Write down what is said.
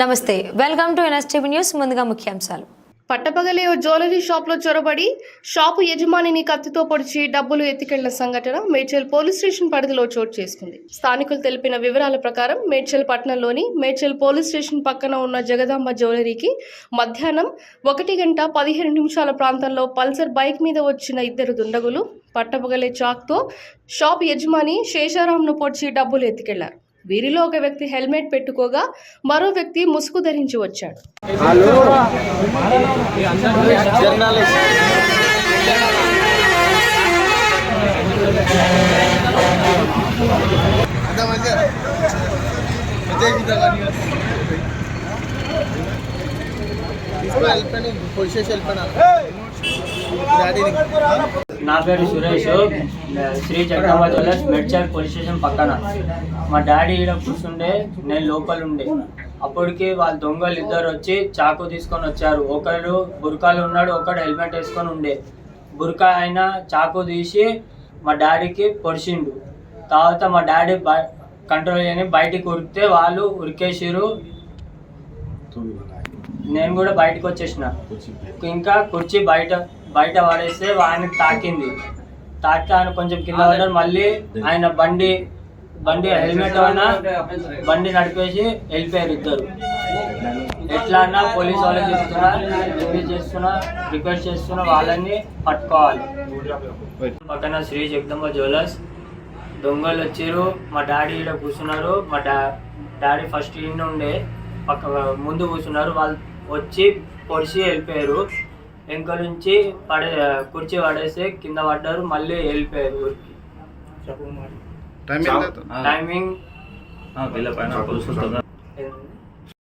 నమస్తే welcome to NSTV news ముందుగా ముఖ్యాంశాలు. పట్టపగలే ఓ జ్యువెలరీ షాప్లో చొరబడి షాపు యజమానిని కత్తితో పొడిచి డబ్బులు ఎత్తికెళ్ళిన సంఘటన మేడ్చల్ పోలీస్ స్టేషన్ పరిధిలో చోటు చేసుకుంది. స్థానికులు తెలిపిన వివరాల ప్రకారం మేడ్చల్ పట్టణంలోని మేడ్చల్ పోలీస్ స్టేషన్ పక్కన ఉన్న జగదాంబ జ్యువెలరీకి మధ్యాహ్నం ఒకటి గంట పదిహేను నిమిషాల ప్రాంతంలో పల్సర్ బైక్ మీద వచ్చిన ఇద్దరు దుండగులు పట్టపగలే చాక్తో షాప్ యజమాని శేషారాంను పొడిచి డబ్బులు ఎత్తికెళ్ళారు. వీరిలో ఒక వ్యక్తి హెల్మెట్ పెట్టుకోగా మరో వ్యక్తి ముసుగు ధరించి వచ్చాడు. నా పేరు Suresh. Shri Jagadamba jewellers Medchal police station పక్కన. మా డాడీ ఈడ కూర్చుండే నేను లోపల ఉండే. అప్పటికి వాళ్ళ దొంగలు ఇద్దరు వచ్చి చాకు తీసుకొని వచ్చారు. ఒకరు బుర్కాలు ఉన్నాడు ఒకడు హెల్మెట్ వేసుకొని ఉండే. బుర్కా ఆయన చాకు తీసి మా డాడీకి పొడిచిండు. తర్వాత మా డాడీ బై కంట్రోల్ చేయని బయటికి ఉరికితే వాళ్ళు ఉరికేసిరు నేను కూడా బయటకు వచ్చేసిన. ఇంకా కుర్చీ బయట బయట పడేస్తే ఆయనకి తాకింది. తాకి ఆయన కొంచెం కింద పడ్డాడు. మళ్ళీ ఆయన బండి బండి హెల్మెట్ అయినా బండి నడిపేసి వెళ్ళిపోయారు ఇద్దరు. ఎట్లా అన్నా పోలీస్ వాళ్ళకి చెప్తున్నా రిక్వెస్ట్ చేస్తున్నా రిక్వెస్ట్ చేస్తున్నా వాళ్ళని పట్టుకోవాలి. పక్కన శ్రీ జగదంబ జ్యువెలర్స్. దొంగలు వచ్చారు. మా డాడీ ఇక్కడ కూర్చున్నారు. మా డా డాడీ ఫస్ట్ ఈయన ఉండే. పక్క ముందు కూర్చున్నారు. వాళ్ళు వచ్చి పొడిచి వెళ్ళిపోయారు. వెనక నుంచి పడే కుర్చీ పడేస్తే కింద పడ్డారు. మళ్ళీ వెళ్ళిపోయారు ఊరికి. టైమింగ్